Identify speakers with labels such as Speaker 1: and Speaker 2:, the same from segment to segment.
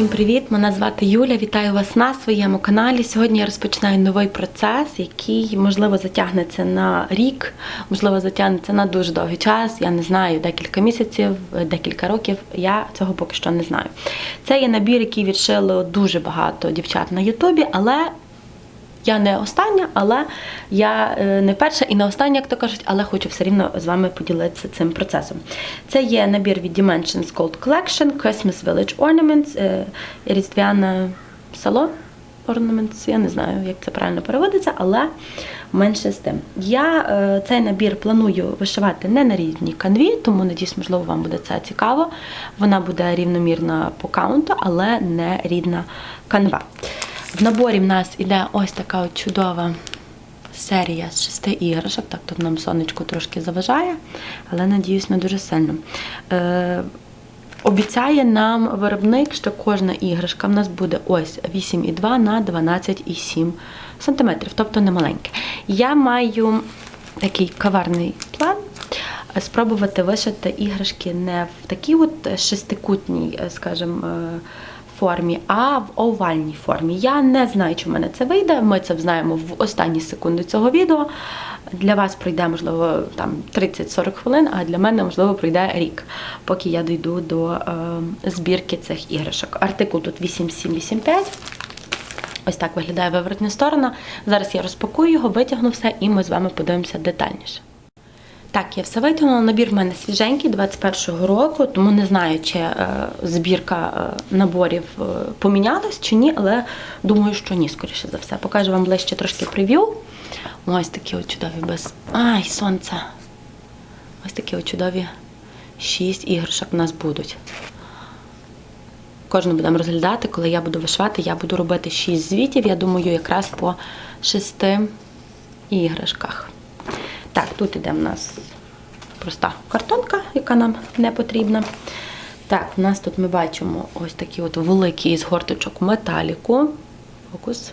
Speaker 1: Всім привіт! Мене звати Юля. Вітаю вас на своєму каналі. Сьогодні я розпочинаю новий процес, який можливо затягнеться на рік, можливо, затягнеться на дуже довгий час. Я не знаю, декілька місяців, декілька років. Я цього поки що не знаю. Це є набір, який відшило дуже багато дівчат на Ютубі, але я не остання, але я е, не перша і не остання, як то кажуть, але хочу все рівно з вами поділитися цим процесом. Це є набір від Dimensions Gold Collection, Christmas Village Ornaments, е, різдвяне село. Ornaments, я не знаю, як це правильно переводиться, але менше з тим. Я е, цей набір планую вишивати не на рівній канві, тому надіюсь, можливо, вам буде це цікаво. Вона буде рівномірна по каунту, але не рідна канва. В наборі в нас іде ось така от чудова серія з шести іграшок. Так, тут нам сонечко трошки заважає, але надіюсь, не дуже сильно. Е, Обіцяє нам виробник, що кожна іграшка в нас буде ось 8,2 на 12,7 см, тобто не маленьке. Я маю такий каварний план. Спробувати вишити іграшки не в такій от шестикутній, скажімо, формі, а в овальній формі. Я не знаю, чи в мене це вийде. Ми це знаємо в останні секунди цього відео. Для вас пройде, можливо, там 30-40 хвилин, а для мене, можливо, пройде рік, поки я дійду до е, збірки цих іграшок. Артикул тут 8785. Ось так виглядає виворотня сторона. Зараз я розпакую його, витягну все, і ми з вами подивимося детальніше. Так, я все витягнула. Набір в мене свіженький 21-го року, тому не знаю, чи е, збірка е, наборів е, помінялась чи ні, але думаю, що ні, скоріше за все. Покажу вам ближче трошки прев'ю. Ось такі от чудові без. Ай, сонце! Ось такі от чудові шість іграшок у нас будуть. Кожну будемо розглядати, коли я буду вишивати, я буду робити шість звітів, я думаю, якраз по шести іграшках. Так, тут іде в нас проста картонка, яка нам не потрібна. Так, у нас тут ми бачимо ось такі от великі із горточок металіку. Фокус.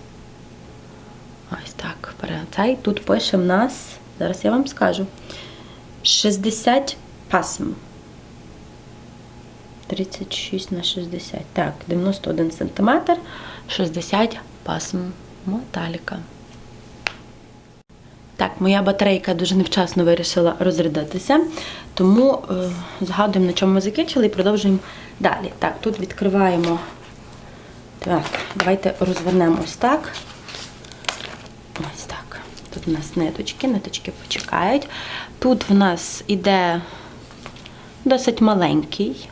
Speaker 1: Ось так. Цей тут пише в нас, зараз я вам скажу, 60 пасм. 36 на 60. Так, 91 см, 60 пасм металіка. Так, моя батарейка дуже невчасно вирішила розрядитися, тому е, згадуємо, на чому ми закінчили, і продовжуємо далі. Так, тут відкриваємо. Так, давайте розвернемо ось так. Ось так. Тут у нас ниточки, ниточки почекають. Тут в нас іде досить маленький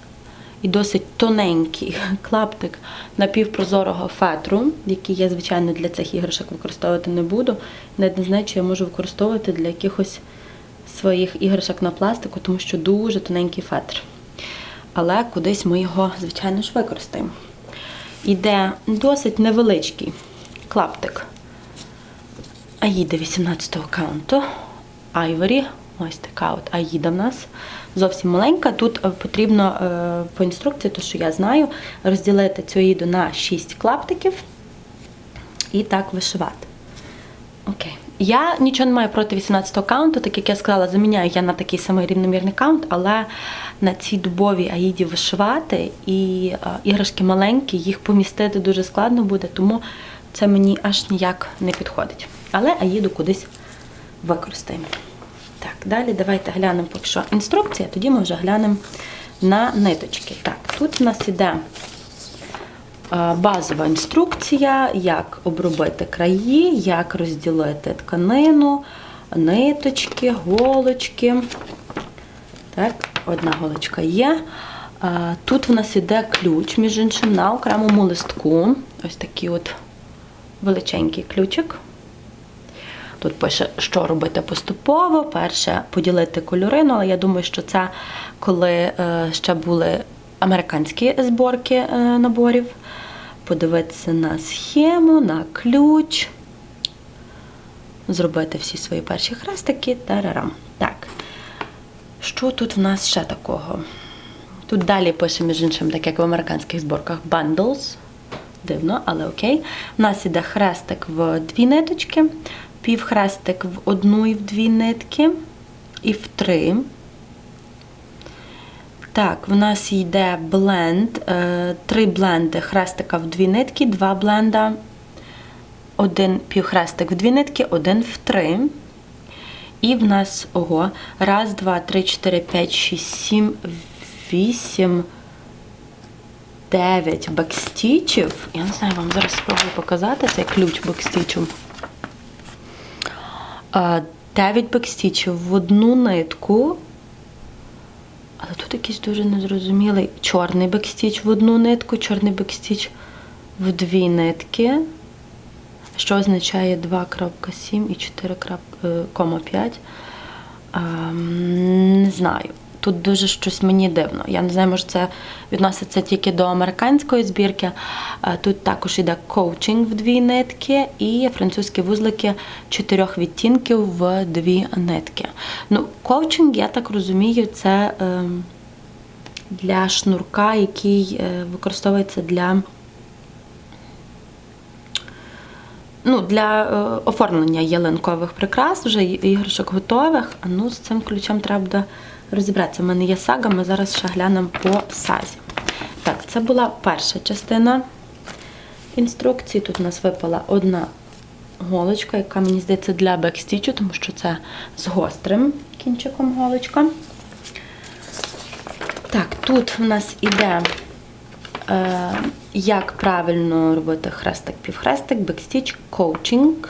Speaker 1: і досить тоненький клаптик напівпрозорого фетру, який я, звичайно, для цих іграшок використовувати не буду. Навіть не знаю, чи я можу використовувати для якихось своїх іграшок на пластику, тому що дуже тоненький фетр. Але кудись ми його, звичайно ж, використаємо. Іде досить невеличкий клаптик Аїди 18-го каунту. Айворі. Ось така от Аїда в нас зовсім маленька. Тут е, потрібно е, по інструкції, то що я знаю, розділити цю аїду на 6 клаптиків і так вишивати. Окей. Я нічого не маю проти 18-го каунту, так як я сказала, заміняю я на такий самий рівномірний каунт, але на цій дубовій аїді вишивати і е, іграшки маленькі, їх помістити дуже складно буде, тому це мені аж ніяк не підходить. Але аїду кудись використаємо. Так, далі давайте глянемо поки що інструкція, тоді ми вже глянемо на ниточки. Так, тут у нас іде базова інструкція, як обробити краї, як розділити тканину, ниточки, голочки. Так, одна голочка є. Тут в нас іде ключ, між іншим, на окремому листку. Ось такий от величенький ключик. Тут пише, що робити поступово. Перше поділити кольори, але я думаю, що це коли е, ще були американські зборки е, наборів. Подивитися на схему, на ключ, зробити всі свої перші хрестики. Тарарам. Так. Що тут в нас ще такого? Тут далі пише, між іншим, так як в американських зборках, bundles. Дивно, але окей. У нас іде хрестик в дві ниточки півхрестик в одну і в дві нитки, і в три. Так, в нас йде бленд, е, три бленди хрестика в дві нитки, два бленда, один півхрестик в дві нитки, один в три. І в нас ого, раз, два, три, чотири, п'ять, шість, сім, вісім, дев'ять бекстічів. Я не знаю, вам зараз спробую показати цей ключ бекстічу. Е, Дев'ять бекстічів в одну нитку. Але тут якийсь дуже незрозумілий чорний бекстіч в одну нитку, чорний бекстіч в дві нитки, що означає 2.7 і 4,5. Ем, Не знаю. Тут дуже щось мені дивно. Я не знаю, може це відноситься тільки до американської збірки. Е, Тут також йде коучинг в дві нитки і французькі вузлики чотирьох відтінків в дві нитки. Ну, коучинг, я так розумію, це ем, для шнурка, який е, використовується для. Ну, для е, оформлення ялинкових прикрас, вже іграшок готових. А ну, з цим ключем треба буде розібратися. У мене є сага, ми зараз ще глянемо по сазі. Так, це була перша частина інструкції. Тут у нас випала одна голочка, яка, мені здається, для бекстічу, тому що це з гострим кінчиком голочка. Так, тут в нас іде, е, як правильно робити хрестик-півхрестик, бекстіч, коучинг,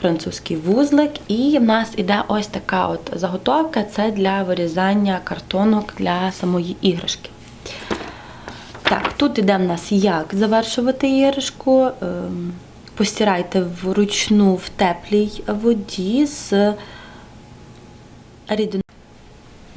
Speaker 1: французький вузлик. І в нас іде ось така от заготовка це для вирізання картонок для самої іграшки. Так, тут іде в нас як завершувати іграшку. Ем, Постирайте вручну в теплій воді з рідиною.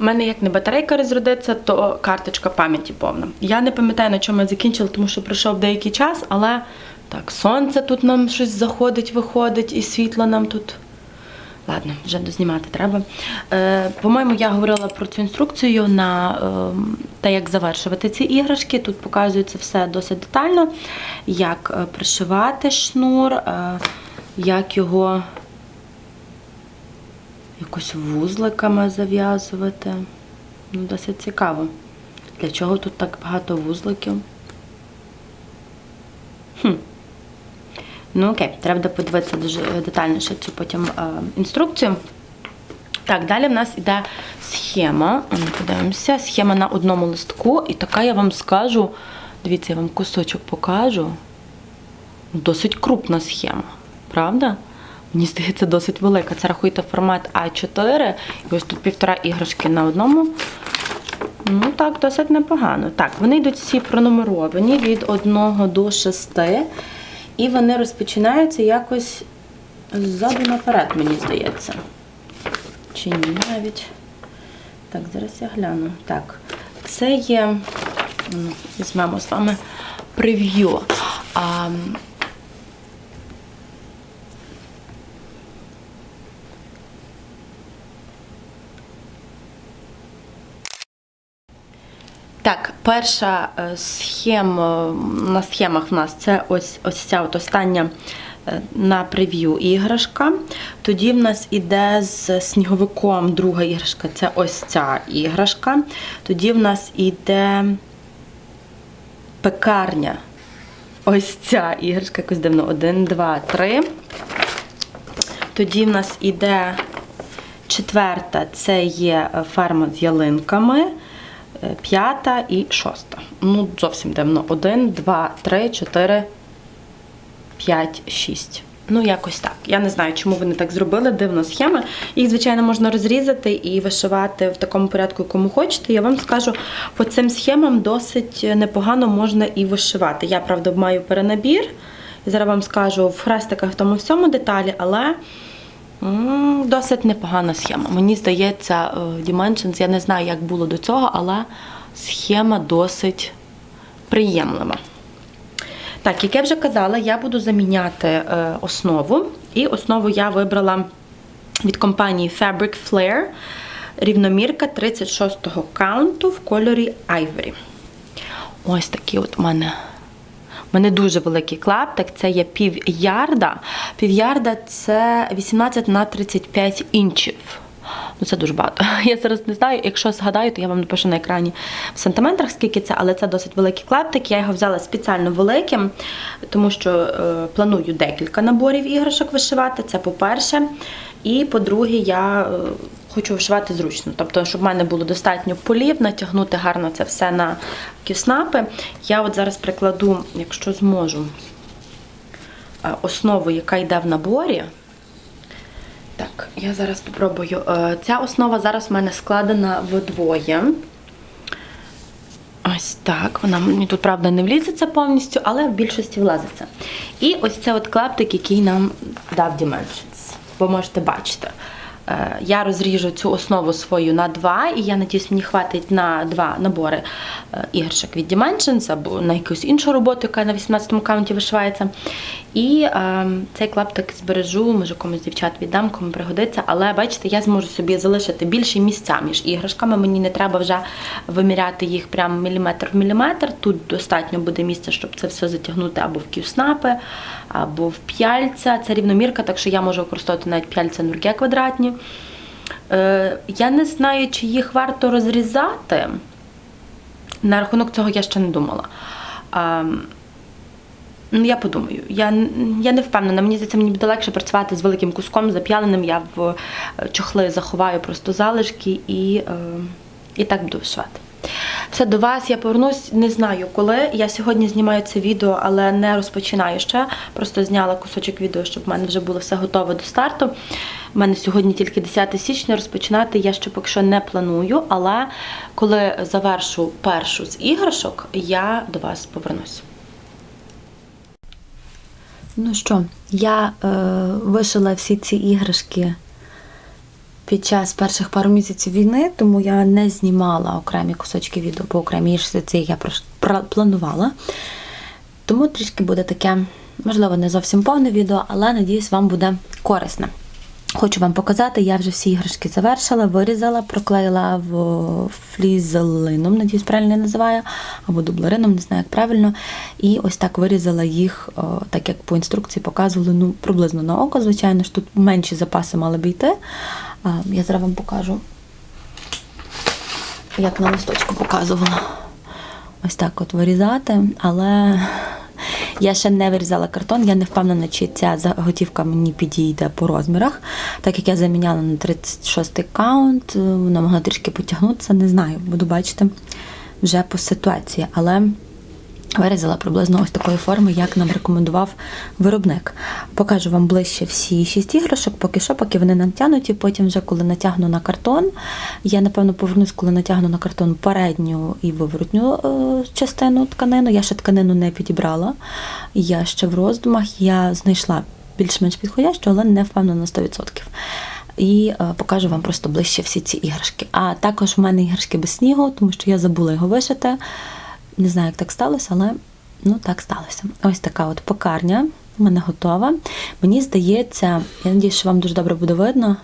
Speaker 1: У мене як не батарейка розрядиться, то карточка пам'яті повна. Я не пам'ятаю, на чому я закінчила, тому що пройшов деякий час, але так, сонце тут нам щось заходить, виходить, і світло нам тут. Ладно, вже дознімати треба. Е, по-моєму, я говорила про цю інструкцію на е, те, як завершувати ці іграшки. Тут показується все досить детально, як е, пришивати шнур, е, як його якось вузликами зав'язувати. Ну, досить цікаво. Для чого тут так багато вузликів? Ну окей, треба буде подивитися дуже детальніше цю потім е, інструкцію. Так, далі в нас іде схема. Ну, Подивимося, схема на одному листку. І така я вам скажу, дивіться, я вам кусочок покажу. Досить крупна схема, правда? Мені здається, досить велика. Це рахуйте формат А4. І ось тут півтора іграшки на одному. Ну так, досить непогано. Так, вони йдуть всі пронумеровані від 1 до 6. І вони розпочинаються якось ззаду наперед, мені здається. Чи ні навіть. Так, зараз я гляну. Так, це є. Візьмемо з вами прев'ю. А, Так, перша е, схема на схемах в нас це ось ось ця от остання е, на прев'ю іграшка. Тоді в нас іде з сніговиком друга іграшка це ось ця іграшка. Тоді в нас іде пекарня. Ось ця іграшка, якось дивно. Один, два, три. Тоді в нас іде четверта це є е, ферма з ялинками. П'ята і шоста. Ну, зовсім дивно. Один, два, три, чотири, п'ять, шість. Ну, якось так. Я не знаю, чому вони так зробили. Дивно схема. Їх, звичайно, можна розрізати і вишивати в такому порядку, якому хочете. Я вам скажу, по цим схемам досить непогано можна і вишивати. Я, правда, маю перенабір. Зараз вам скажу в хрестиках в тому всьому деталі, але. Досить непогана схема. Мені здається, е, Dimensions, я не знаю, як було до цього, але схема досить приємлива. Так, як я вже казала, я буду заміняти е, основу. І основу я вибрала від компанії Fabric Flare рівномірка 36-го каунту в кольорі Ivory. Ось такі от у мене у мене дуже великий клаптик, це є пів ярда. Пів ярда це 18 на 35 інчів. Ну це дуже багато. Я зараз не знаю. Якщо згадаю, то я вам напишу на екрані в сантиметрах, скільки це, але це досить великий клаптик. Я його взяла спеціально великим, тому що е, планую декілька наборів іграшок вишивати. Це по-перше. І по-друге, я е, хочу вишивати зручно. Тобто, щоб в мене було достатньо полів, натягнути гарно це все на кюснапи. Я от зараз прикладу, якщо зможу, е, основу, яка йде в наборі. Так, я зараз спробую. Е, Ця основа зараз в мене складена вдвоє. Ось так. Вона мені тут, правда, не влізеться повністю, але в більшості влазиться. І ось це от клаптик, який нам дав Dimensions. Ви можете бачити. Е, Я розріжу цю основу свою на два, і я надіюсь, мені хватить на два набори е, іграшок від Dimensions або на якусь іншу роботу, яка на 18-му каунті вишивається. І е, цей клаптик збережу, може комусь дівчат віддам, кому пригодиться. Але бачите, я зможу собі залишити більше місця між іграшками. Мені не треба вже виміряти їх прямо міліметр в міліметр. Тут достатньо буде місця, щоб це все затягнути або в кюснапи, або в п'яльця. Це рівномірка, так що я можу використовувати навіть п'яльця нурге квадратні. Е, я не знаю, чи їх варто розрізати. На рахунок цього я ще не думала. А, Ну, я подумаю. Я, я не впевнена. Мені здається, мені буде легше працювати з великим куском зап'яленим. Я в е, чохли заховаю просто залишки і, е, і так буду вишивати. Все до вас. Я повернусь, не знаю коли. Я сьогодні знімаю це відео, але не розпочинаю ще. Просто зняла кусочок відео, щоб в мене вже було все готове до старту. У мене сьогодні тільки 10 січня. Розпочинати я ще поки що не планую, але коли завершу першу з іграшок, я до вас повернусь.
Speaker 2: Ну що, я е, вишила всі ці іграшки під час перших пару місяців війни, тому я не знімала окремі кусочки відео по окремій іграшці, я планувала. Тому трішки буде таке, можливо, не зовсім повне відео, але надіюсь, вам буде корисне. Хочу вам показати, я вже всі іграшки завершила, вирізала, проклеїла в флізелином, надіюсь, правильно я називаю, або дублерином, не знаю, як правильно. І ось так вирізала їх, так як по інструкції показували, ну, приблизно на око, звичайно ж, тут менші запаси мали б йти. Я зараз вам покажу, як на листочку показувала. Ось так от вирізати, але я ще не вирізала картон, я не впевнена, чи ця заготівка мені підійде по розмірах. Так як я заміняла на 36 каунт, е, вона могла трішки потягнутися, не знаю, буду бачити вже по ситуації. Але вирізала приблизно ось такої форми, як нам рекомендував виробник. Покажу вам ближче всі шість іграшок, поки що, поки вони натягнуті. Потім, вже коли натягну на картон, я напевно повернусь, коли натягну на картон передню і виворотню е, частину тканину. Я ще тканину не підібрала. Я ще в роздумах. Я знайшла більш-менш підходящу, але не впевнена на 100%. І е, покажу вам просто ближче всі ці іграшки. А також в мене іграшки без снігу, тому що я забула його вишити. Не знаю, як так сталося, але ну так сталося. Ось така от пекарня у мене готова. Мені здається, я надію, що вам дуже добре буде видно.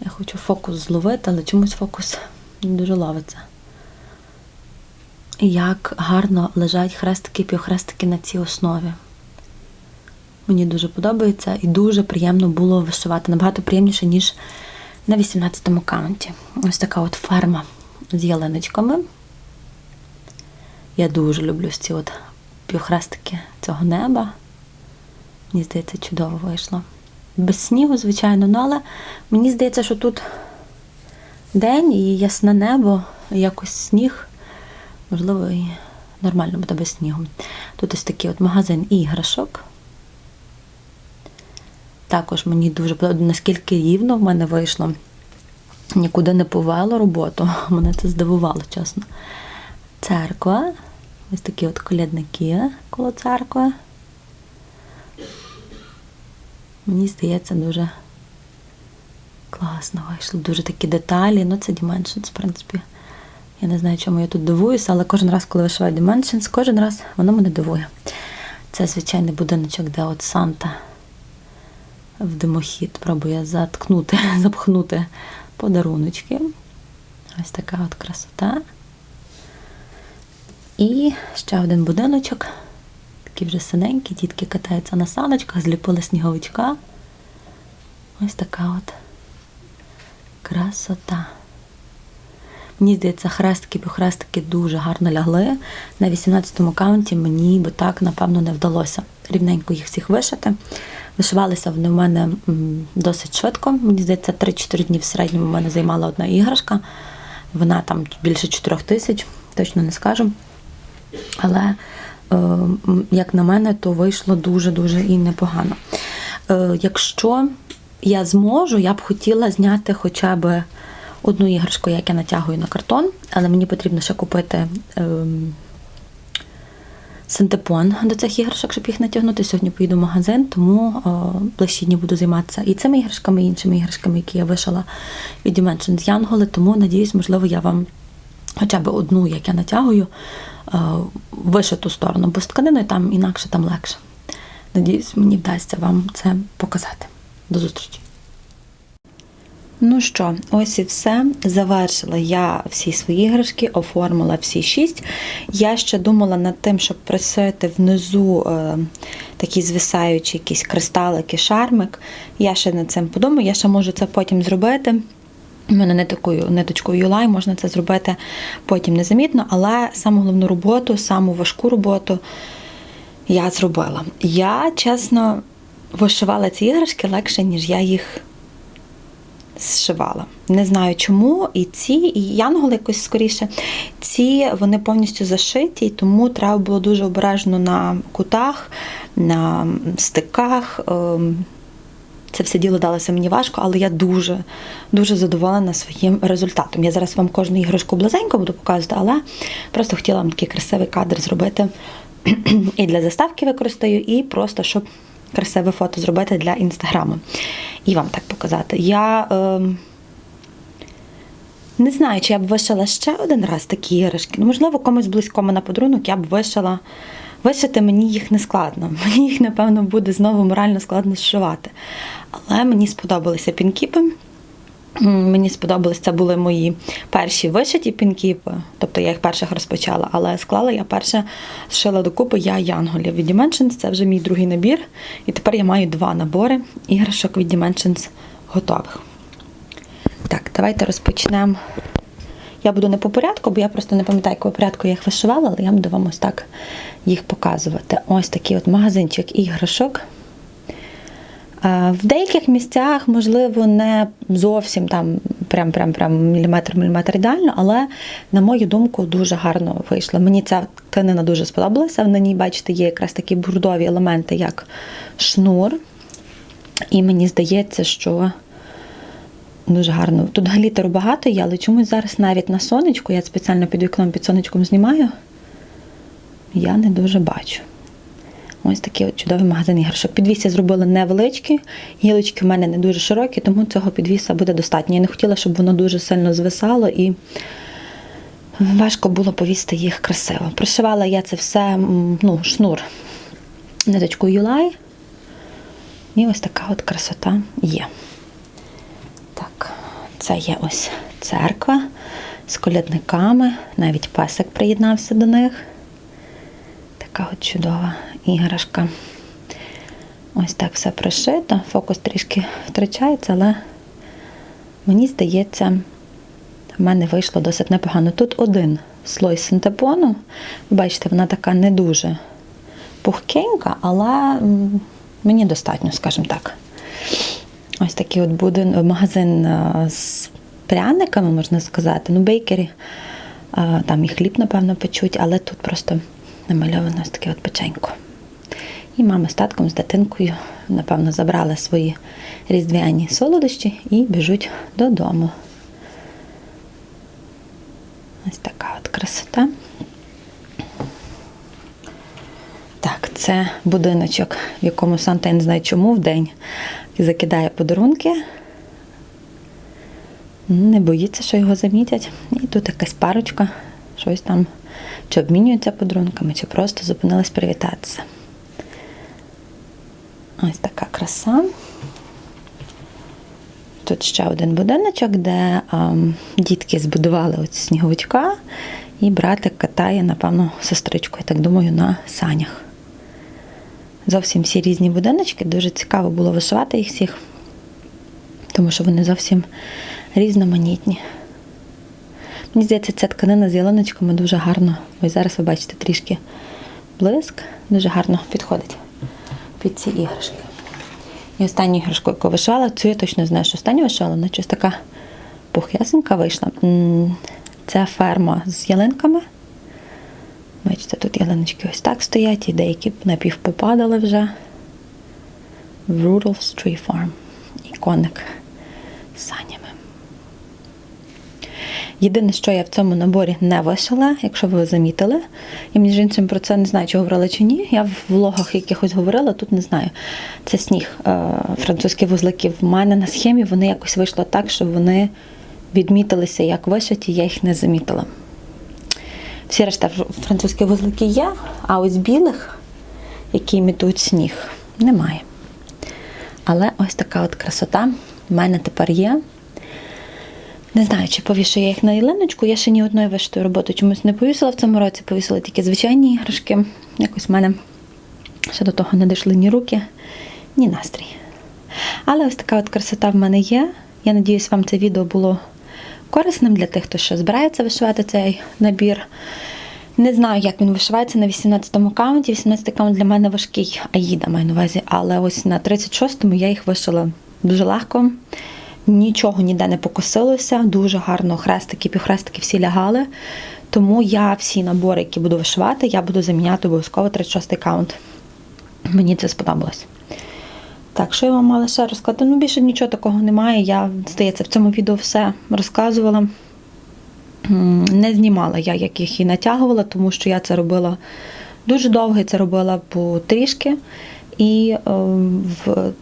Speaker 2: Я хочу фокус зловити, але чомусь фокус не дуже ловиться. Як гарно лежать хрестики і півхрестики на цій основі. Мені дуже подобається і дуже приємно було вишивати. Набагато приємніше, ніж на 18-му каунті. Ось така от ферма з ялиночками. Я дуже люблю ці от півхрестики цього неба. Мені здається, чудово вийшло. Без снігу, звичайно, ну, але мені здається, що тут день і ясне небо, якось сніг. Можливо, і нормально буде без снігу. Тут ось такий от магазин іграшок. Також мені дуже подобається, наскільки рівно в мене вийшло. Нікуди не повело роботу. Мене це здивувало, чесно. Церква. Ось такі от колядники коло церкви. Мені здається, дуже класно вийшло. Дуже такі деталі. Ну, це Dimensions, в принципі. Я не знаю, чому я тут дивуюся, але кожен раз, коли вишиваю Dimensions, кожен раз воно мене дивує. Це звичайний будиночок, де от Санта в димохід пробує заткнути, запхнути подаруночки. Ось така от красота. І ще один будиночок. Такий вже синенький, дітки катаються на саночках, зліпили сніговичка. Ось така от Красота. Мені здається, хрестики похрестики дуже гарно лягли. На 18-му каунті мені би так, напевно, не вдалося рівненько їх всіх вишити. Вишивалися вони в мене досить швидко. Мені здається, 3-4 дні в середньому в мене займала одна іграшка. Вона там більше 4 тисяч, точно не скажу. Але, е, як на мене, то вийшло дуже-дуже і непогано. Е, якщо я зможу, я б хотіла зняти хоча б одну іграшку, як я натягую на картон, але мені потрібно ще купити. ем, Синтепон до цих іграшок, щоб їх натягнути. Сьогодні поїду в магазин, тому о, ближчі дні буду займатися і цими іграшками, і іншими іграшками, які я вишила від Dimensions Янголи. Тому надіюсь, можливо, я вам хоча б одну, як я натягую, е, вишиту сторону, бо з тканиною там інакше там легше. Надіюсь, мені вдасться вам це показати. До зустрічі. Ну що, ось і все. Завершила я всі свої іграшки, оформила всі шість. Я ще думала над тим, щоб присити внизу е, такі звисаючі якісь кристалики, шармик. Я ще над цим подумаю, я ще можу це потім зробити. У мене не такою ниточкою юлай, можна це зробити потім незамітно, але саму головну роботу, саму важку роботу я зробила. Я, чесно, вишивала ці іграшки легше, ніж я їх зшивала. Не знаю чому. І ці, і янголи якось скоріше. Ці вони повністю зашиті, тому треба було дуже обережно на кутах, на стиках. Це все діло далося мені важко, але я дуже дуже задоволена своїм результатом. Я зараз вам кожну іграшку близенько буду показувати, але просто хотіла вам такий красивий кадр зробити. І для заставки використаю, і просто щоб красиве фото зробити для інстаграму. І вам так показати. Я е, не знаю, чи я б вишила ще один раз такі іграшки. Ну, можливо, комусь близькому на подарунок я б вишила. Вишити мені їх не складно. Мені їх, напевно, буде знову морально складно зшивати. Але мені сподобалися пінкіпи. Мені сподобалось, це були мої перші вишиті пінкіпи, тобто я їх перших розпочала, але склала я перше зшила докупи я Янголів від Dimensions, це вже мій другий набір. І тепер я маю два набори іграшок від Dimensions готових. Так, давайте розпочнемо. Я буду не по порядку, бо я просто не пам'ятаю, якого порядку я їх вишивала, але я буду вам ось так їх показувати. Ось такий от магазинчик іграшок. В деяких місцях, можливо, не зовсім там прям прям прям міліметр міліметр ідеально, але на мою думку дуже гарно вийшло. Мені ця тканина дуже сподобалася. На ній, бачите, є якраз такі бурдові елементи, як шнур. І мені здається, що дуже гарно. Тут глітеру багато є, але чомусь зараз навіть на сонечку, я спеціально під вікном під сонечком знімаю, я не дуже бачу. Ось такий от чудовий магазин іграшок. Підвіс я зробила невеличкі, гілочки в мене не дуже широкі, тому цього підвіса буде достатньо. Я не хотіла, щоб воно дуже сильно звисало і важко було повісти їх красиво. Пришивала я це все, ну, шнур ниточкою Юлай. І ось така от красота є. Це є ось церква з колядниками, навіть песик приєднався до них. Така от чудова іграшка. Ось так все пришито. Фокус трішки втрачається, але мені здається, в мене вийшло досить непогано. Тут один слой синтепону. Бачите, вона така не дуже пухкенька, але мені достатньо, скажімо так. Ось такий от будин, магазин з пряниками, можна сказати. Ну, бейкері. Там і хліб, напевно, печуть, але тут просто намальовано ось таке от печенько. І мама з татком, з дитинкою, напевно, забрали свої різдвяні солодощі і біжуть додому. Ось така от красота. Так, це будиночок, в якому Санта я не знаю чому в день закидає подарунки. Не боїться, що його замітять. І тут якась парочка, щось там чи обмінюються подарунками, чи просто зупинились привітатися. Ось така краса. Тут ще один будиночок, де ем, дітки збудували ось сніговичка, і братик катає, напевно, сестричку, я так думаю, на санях. Зовсім всі різні будиночки. Дуже цікаво було вишивати їх всіх, тому що вони зовсім різноманітні. Мені здається, ця тканина з ялиночками дуже гарно. Ось зараз ви бачите трішки блиск, дуже гарно підходить під ці іграшки. І останню іграшку, яку вишивала, цю я точно знаю, що останню вишивала, вона щось така пух'ясенька вийшла. Це ферма з ялинками. Бачите, тут ялиночки ось так стоять, і деякі напівпопадали вже. Rudolph's Tree Farm. І коник з санями. Єдине, що я в цьому наборі не вишила, якщо ви замітили, я між іншим про це не знаю, чи говорила чи ні. Я в влогах якихось говорила, тут не знаю. Це сніг е, французькі вузлики. В мене на схемі вони якось вийшло так, що вони відмітилися як вишиті, я їх не замітила. Всі решта фр- французькі вузлики є, а ось білих, які імітують сніг, немає. Але ось така от красота в мене тепер є. Не знаю, чи повішу я їх на ялиночку. Я ще ні одної вишитої роботи чомусь не повісила в цьому році, повісила тільки звичайні іграшки. Якось в мене ще до того не дійшли ні руки, ні настрій. Але ось така от красота в мене є. Я надіюсь, вам це відео було корисним для тих, хто ще збирається вишивати цей набір. Не знаю, як він вишивається на 18-му каунті. 18-й каунт для мене важкий, аїда маю на увазі, але ось на 36-му я їх вишила дуже легко. Нічого ніде не покосилося, дуже гарно хрестики, півхрестики всі лягали. Тому я всі набори, які буду вишивати, я буду заміняти обов'язково 36-й каунт. Мені це сподобалось. Так, що я вам мала ще розказати? Ну, більше нічого такого немає. Я, здається, в цьому відео все розказувала. Не знімала я, як їх і натягувала, тому що я це робила дуже довго, це робила по трішки. І е, в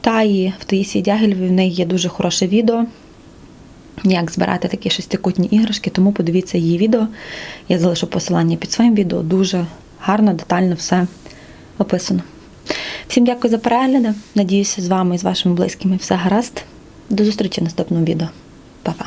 Speaker 2: Таї, в Таїсі Дягілєві в неї є дуже хороше відео, як збирати такі шестикутні іграшки, тому подивіться її відео. Я залишу посилання під своїм відео. Дуже гарно, детально все описано. Всім дякую за перегляди. Надіюся, з вами і з вашими близькими все гаразд. До зустрічі в наступному відео. Па-па!